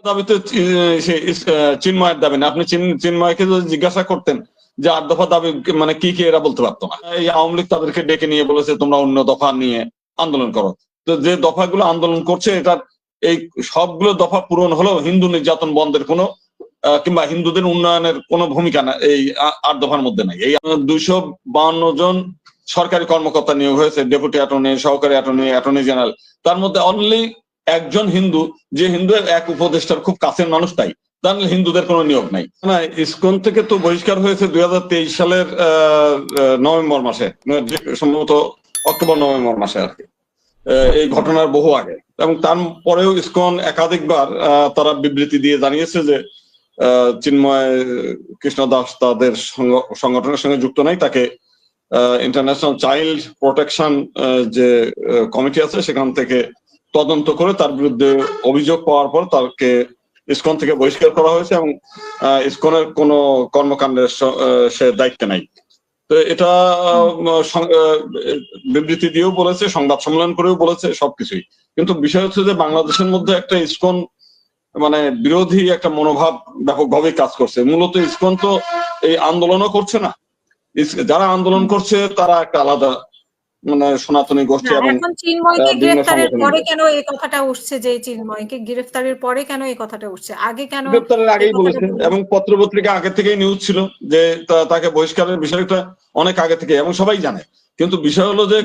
ইস- আহ, চিন্ময়ের দাবি না। আপনি চিন্ময়কে যদি জিজ্ঞাসা করতেন যে আট দফা দাবি মানে কি কি এরা বলতে পারতো না। এই আওয়ামী লীগ তাদেরকে ডেকে নিয়ে বলেছে তোমরা অন্য দফা নিয়ে আন্দোলন করো। তো যে দফাগুলো আন্দোলন করছে এটার এই সবগুলো দফা পূরণ হলেও হিন্দু নির্যাতন বন্ধের কোনো কিংবা হিন্দুদের উন্নয়নের কোনো ভূমিকা না এই আট দফার মধ্যে নাই। এই দুইশো বাউন্ন জন সরকারি কর্মকর্তা নিয়োগ হয়েছে ডেপুটি অ্যাটর্নি সহকারী অ্যাটর্নি অ্যাটর্নি জেনারেল। তার মধ্যে অনলি একজন হিন্দু, যে হিন্দু এক উপদেষ্টার খুব কাছের মানুষ তাই তাহলে হিন্দুদের কোনো নিয়োগ নাই। না, ইসকন থেকে তো বহিষ্কার হয়েছে দুই হাজার তেইশ সালের নভেম্বর মাসে মানে সম্ভবত অক্টোবর, নভেম্বর মাসে আর কি। এই ঘটনার বহু আগে। এবং তারপরেও ইসকন একাধিকবার তারা বিবৃতি দিয়ে জানিয়েছে যে চিন্ময় কৃষ্ণ দাস তাদের সংগ- সংগঠনের সঙ্গে যুক্ত নাই, তাকে ইন্টারন্যাশনাল চাইল্ড প্রোটেকশন যে কমিটি আছে, সেখান থেকে তদন্ত করে তার বিরুদ্ধে অভিযোগ পাওয়ার পর তাকে ইসকন থেকে বহিষ্কার করা হয়েছে এবং ইসকনের কোনো কর্মকাণ্ডের সে দায়িত্বে নাই। তো এটা বিবৃতি দিয়েও বলেছে, সংবাদ সম্মেলন করেও বলেছে, সবকিছুই। কিন্তু বিষয় হচ্ছে যে বাংলাদেশের মধ্যে একটা ইসকন মানে বিরোধী একটা মনোভাব ব্যাপকভাবে কাজ করছে। মূলত ইসকন তো এই আন্দোলনও করছে না। যারা আন্দোলন করছে তারা একটা আলাদা মানে সনাতনী গোষ্ঠী এবং এখন চিন্ময়কে গ্রেফতারের পরে কেন এই কথাটা উঠছে যে চিন্ময়কে? গ্রেফতারের পরে কেন এই কথাটা উঠছে? আগে কেন গ্রেপ্তারের আগেই বলেছে এবং পত্রপত্রিকা আগে থেকেই নিউজ ছিল যে তাকে বহিষ্কারের বিষয়টা অনেক আগে থেকে এবং সবাই জানে। কিন্তু বিষয় হলো যে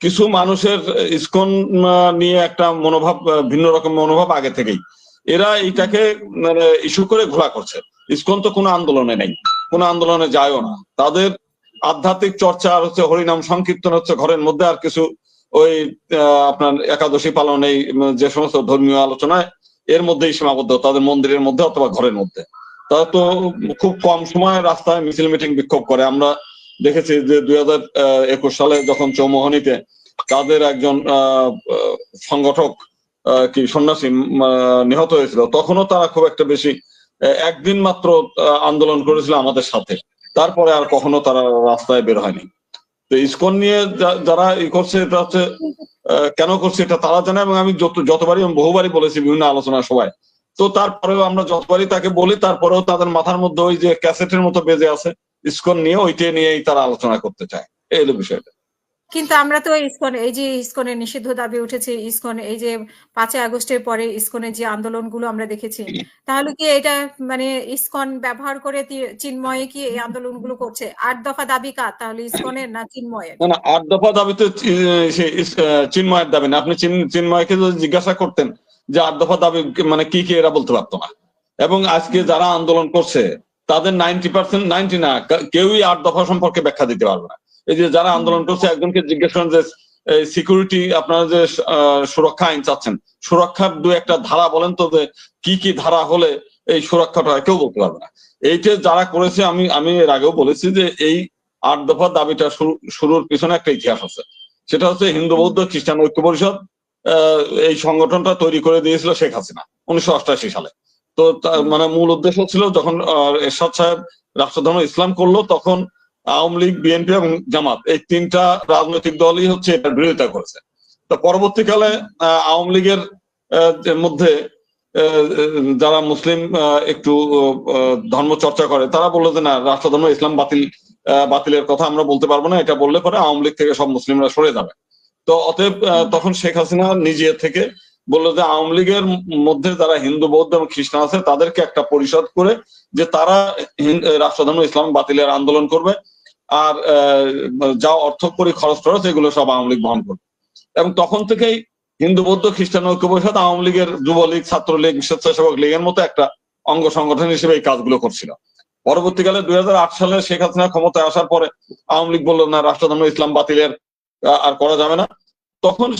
কিছু মানুষের ইসকন নিয়ে একটা মনোভাব ভিন্ন রকম মনোভাব আগে থেকেই। এরা এইটাকে মানে ইস্যু করে ঘোলা করছে। ইসকন তো কোনো আন্দোলনে নেই কোনো আন্দোলনে যায়ও না। তাদের আধ্যাত্মিক চর্চা আর হচ্ছে হরিনাম সংকীর্তন হচ্ছে ঘরের মধ্যে আর কিছু ওই আপনার একাদশী পালন এই যে সমস্ত ধর্মীয় আলোচনায় এর মধ্যেই সীমাবদ্ধ, তাদের মন্দিরের মধ্যে অথবা ঘরের মধ্যে। তারা তো খুব কম সময় রাস্তায় মিছিল মিটিং বিক্ষোভ করে। আমরা দেখেছি যে দুই একুশ সালে যখন চৌমোহনীতে তাদের একজন সংগঠক কি সন্ন্যাসী নিহত হয়েছিল, তখনও তারা খুব একটা বেশি একদিন মাত্র আন্দোলন করেছিল আমাদের সাথে। তারপরে আর কখনো তারা রাস্তায় বের হয়নি। তো ইসকন নিয়ে যারা ই করছে, এটা হচ্ছে কেন করছে এটা তারা জানে এবং আমি যত, যতবারই বহুবারই বলেছি বিভিন্ন আলোচনা সবাই তো তারপরেও আমরা যতবারই তাকে বলি, তারপরেও তাদের মাথার মধ্যে ওই যে ক্যাসেটের মতো বেজে আছে। ইসকন নিয়ে ওইটা নিয়েই তারা আলোচনা করতে চায়। এই হলো বিষয়টা। কিন্তু আমরা তো ইসকন এই যে ইসকনের নিষিদ্ধ দাবি উঠেছে ইসকন এই যে পাঁচই আগস্টের পরে ইসকনের যে আন্দোলনগুলো আমরা দেখেছি তাহলে কি এটা মানে ইসকন ব্যবহার করে তি- চিন্ময়ে কি এই আন্দোলনগুলো করছে? আট দফা দাবি কার? তাহলে ইসকনের না চিন্ময়ের? না না আট দফা ইস- আহ, চিন্ময়ের দাবি না। আপনি চিন- চিন্ময়কে যদি জিজ্ঞাসা করতেন যে আট দফা দাবি মানে কি কি এরা বলতে পারতো না। এবং আজকে যারা আন্দোলন করছে তাদের নাইনটি পার্সেন্ট নাইনটি না কেউই আট দফা সম্পর্কে ব্যাখ্যা দিতে পারবে না। এই যে যারা আন্দোলন করছে একজনকে জিজ্ঞেস করেন যে সিকিউরিটি আপনারা যে সুরক্ষা আইন চাচ্ছেন সুরক্ষার দু একটা ধারা বলেন তো যে কি কি ধারা হলে এই সুরক্ষাটা কেউ বলতে পারবে না। এইটা যারা করেছে আমি আমি এর আগেও বলেছি যে এই আট দফা দাবিটা শুরু- শুরুর পিছনে একটা ইতিহাস আছে। সেটা হচ্ছে হিন্দু বৌদ্ধ খ্রিস্টান ঐক্য পরিষদ আহ, এই সংগঠনটা তৈরি করে দিয়েছিল শেখ হাসিনা উনিশশো অষ্টাশি সালে। তো মানে মূল উদ্দেশ্য ছিল যখন এরশাদ সাহেব রাষ্ট্রধর্ম ইসলাম করল তখন আওয়ামী লীগ, বিএনপি এবং জামাত, এই তিনটা রাজনৈতিক দলই হচ্ছে এটার বিরোধিতা করেছে। তো পরবর্তীকালে আওয়ামী লীগের মধ্যে যারা মুসলিম একটু ধর্ম চর্চা করে, তারা বলল যে না, রাষ্ট্রধর্ম, ইসলাম বাতিল বাতিলের কথা আমরা বলতে পারব না, এটা বললে পরে আওয়ামী লীগ থেকে সব মুসলিমরা সরে যাবে। তো অতএব তখন শেখ হাসিনা নিজে থেকে বলল যে আওয়ামী লীগের মধ্যে যারা হিন্দু, বৌদ্ধ এবং খ্রিস্টান আছে, তাদেরকে একটা পরিষদ করে যে তারা রাষ্ট্রধর্ম, ইসলাম বাতিলের আন্দোলন করবে। আর যা অর্থ করি খরচ টরচ এগুলো সব আওয়ামী লীগ বহন করবে। এবং তখন থেকেই হিন্দু, বৌদ্ধ, খ্রিস্টান ঐক্য পরিষদ আওয়ামী লীগের যুবলীগ, ছাত্রলীগ, স্বেচ্ছাসেবক লীগের মতো একটা অঙ্গ সংগঠন হিসেবে এই কাজগুলো করছিল। পরবর্তীকালে দুই হাজার আট সালে শেখ হাসিনা ক্ষমতায় আসার পরে আওয়ামী লীগ বলল, না, রাষ্ট্রধর্ম ইসলাম বাতিলের আর করা যাবে না। তখন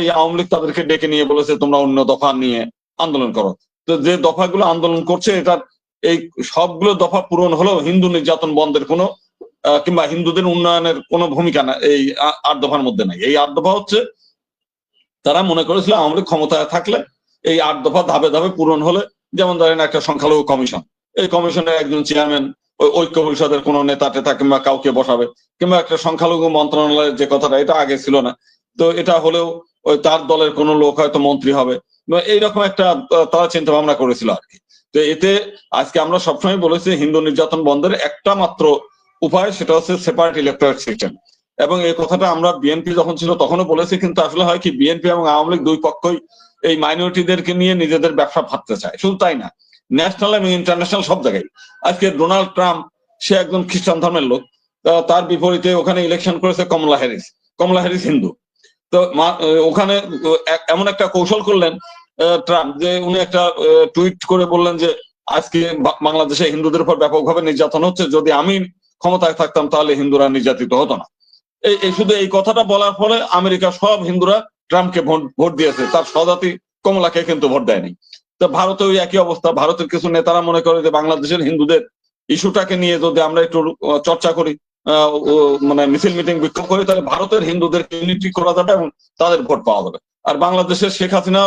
এই আওয়ামী লীগ তাদেরকে ডেকে নিয়ে বলেছে, তোমরা অন্য দফা নিয়ে আন্দোলন করো। তো যে দফাগুলো আন্দোলন করছে, এটার এই সবগুলো দফা পূরণ হলেও হিন্দু নির্যাতন বন্ধের কোনো কিংবা হিন্দুদের উন্নয়নের কোনো ভূমিকা না, এই আট দফার মধ্যে নাই। এই আট দফা হচ্ছে, তারা মনে করেছিল আওয়ামী ক্ষমতায় থাকলে এই আট দফা ধাপে ধাপে পূরণ হলে, যেমন ধরেন একটা সংখ্যালঘু কমিশন, এই কমিশনের একজন চেয়ারম্যান ওই ঐক্য পরিষদের কোনো নেতা টেতা কিংবা কাউকে বসাবে, কিংবা একটা সংখ্যালঘু মন্ত্রণালয়ের যে কথাটা, এটা আগে ছিল না। তো এটা হলেও ওই তার দলের কোনো লোক হয়তো মন্ত্রী হবে। এইরকম একটা তারা চিন্তা ভাবনা করেছিল আর কি। তো এতে আজকে আমরা সবসময় বলেছি হিন্দু নির্যাতন বন্ধের একটা মাত্র উপায় সেটা হচ্ছে সেপারেট ইলেকট্রনিক সিস্টেম এবং এই কথাটা আমরা বিএনপি যখন ছিল তখনও বলেছি, কিন্তু আসলে হয় কি বিএনপি এবং আওয়ামী লীগ দুই পক্ষই এই মাইনরিটিদেরকে নিয়ে নিজেদের ব্যবসা ভাবতে চায়। শুধু তাই না ন্যাশনাল এবং ইন্টারন্যাশনাল সব জায়গায়। আজকে ডোনাল্ড ট্রাম্প, সে একজন খ্রিস্টান ধর্মের লোক তার বিপরীতে ওখানে ইলেকশন করেছে Kamala Harris. Kamala Harris Hindu. তো ওখানে এমন একটা কৌশল করলেন ট্রাম্প, যে উনি একটা টুইট করে বললেন যে, আজকে বাংলাদেশে হিন্দুদের উপর ব্যাপকভাবে নির্যাতন হচ্ছে। যদি আমি ক্ষমতায় থাকতাম তাহলে হিন্দুরা নির্যাতিত হতো না। এই শুধু এই কথাটা বলার ফলে আমেরিকা সব হিন্দুরা ট্রাম্পকে ভোট দিয়েছে। তার স্বজাতি কমলাকে কিন্তু ভোট দেয়নি। তো ভারতে ওই একই অবস্থা। ভারতের কিছু নেতারা মনে করে যে বাংলাদেশের হিন্দুদের ইস্যুটাকে নিয়ে যদি আমরা একটু চর্চা করি মানে মিছিল মিটিং বিক্ষোভ করি, তাহলে ভারতের হিন্দুদের ইউনিটি করা যাবে এবং তাদের ভোট পাওয়া যাবে। আর বাংলাদেশের শেখ হাসিনা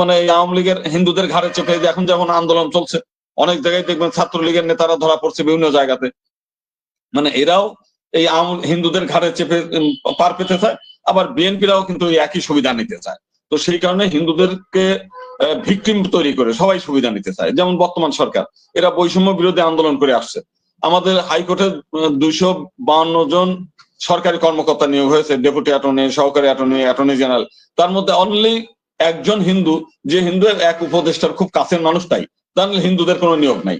মানে আওয়ামী লীগের হিন্দুদের ঘাড়ে চেপে এখন যেমন আন্দোলন চলছে, অনেক জায়গায় দেখবেন ছাত্রলীগের নেতারা ধরা পড়ছে বিভিন্ন জায়গাতে। মানে এরাও এই হিন্দুদের ঘাড়ে চেপে পার পেতে চায়, আবার বিএনপিরাও কিন্তু একই সুবিধা নিতে চায়। তো সেই কারণে হিন্দুদেরকে ভিকটিম তৈরি করে সবাই সুবিধা নিতে চায়, যেমন বর্তমান সরকার। এরা বৈষম্য বিরোধী আন্দোলন করে আসছে। আমাদের হাইকোর্টে দুইশো বাউন্ন জন সরকারি কর্মকর্তা নিয়োগ হয়েছে, ডেপুটি অ্যাটর্নি, সহকারী অ্যাটর্নি অ্যাটর্নি জেনারেল। তার মধ্যে অনলি একজন হিন্দু, যে হিন্দু এক উপদেষ্টার খুব কাছের মানুষ তাই তাহলে হিন্দুদের কোনো নিয়োগ নাই।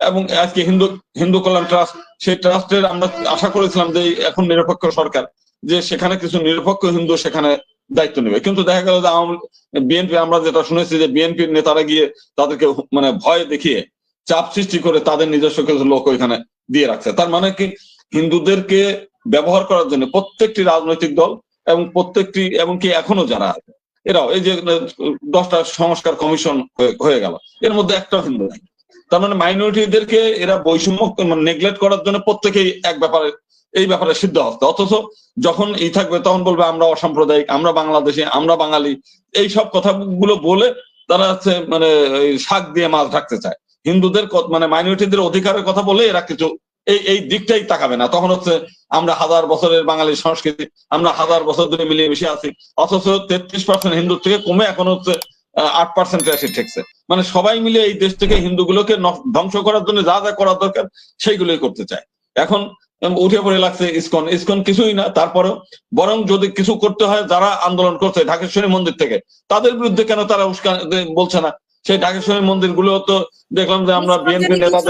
এবং আজকে হিন্দু হিন্দু কল্যাণ ট্রাস্ট, সেই ট্রাস্টের আমরা আশা করেছিলাম যে এখন নিরপেক্ষ সরকার, যে সেখানে কিছু নিরপেক্ষ হিন্দু সেখানে দায়িত্ব নেবে। কিন্তু দেখা গেল যে বিএনপি, আমরা যেটা শুনেছি যে বিএনপির নেতারা গিয়ে তাদেরকে মানে ভয় দেখিয়ে চাপ সৃষ্টি করে তাদের নিজস্ব কিছু লোক ওইখানে দিয়ে রাখছে। তার মানে কি, হিন্দুদেরকে ব্যবহার করার জন্য প্রত্যেকটি রাজনৈতিক দল এবং প্রত্যেকটি এমনকি এখনও যারা আছে, এরাও, এই যে দশটা সংস্কার কমিশন হয়ে- হয়ে গেল। এর মধ্যে একটা হিন্দু নাই। তার মানে মাইনরিটিদেরকে এরা বৈষম্য নেগলেক্ট করার জন্য প্রত্যেকেই এক ব্যাপারে, এই ব্যাপারে সিদ্ধ হস্ত অথচ যখন এই থাকবে, তখন বলবে, আমরা অসাম্প্রদায়িক, আমরা বাংলাদেশি, আমরা বাঙালি। এই সব কথাগুলো বলে তারা হচ্ছে মানে শাক দিয়ে মাছ ঢাকতে চায়। হিন্দুদের মানে মাইনরিটিদের অধিকারের কথা বলে এরা কিছু, এই এই দিকটাই তাকাবে না। তখন হচ্ছে আমরা হাজার বছরের বাঙালি সংস্কৃতি, আমরা হাজার বছর ধরে মিলিয়ে মিশে আছি। অথচ তেত্রিশ পার্সেন্ট হিন্দু থেকে কমে এখন হচ্ছে আট পার্সেন্ট এসে ঠেকছে। মানে সবাই মিলে এই দেশ থেকে হিন্দুগুলোকে ধ্বংস করার জন্য যা যা করা দরকার সেইগুলোই করতে চায়। এখন উঠে পড়ে লাগছে ইসকন। ইসকন কিছুই না তারপরেও বরং যদি কিছু করতে হয় যারা আন্দোলন করছে ঢাকেশ্বরী মন্দির থেকে তাদের বিরুদ্ধে কেন তারা উস্কান বলছে না? সেই ঢাকেশ্বরী মন্দিরগুলো তো দেখলাম যে আমরা বিএনপি নেতাদের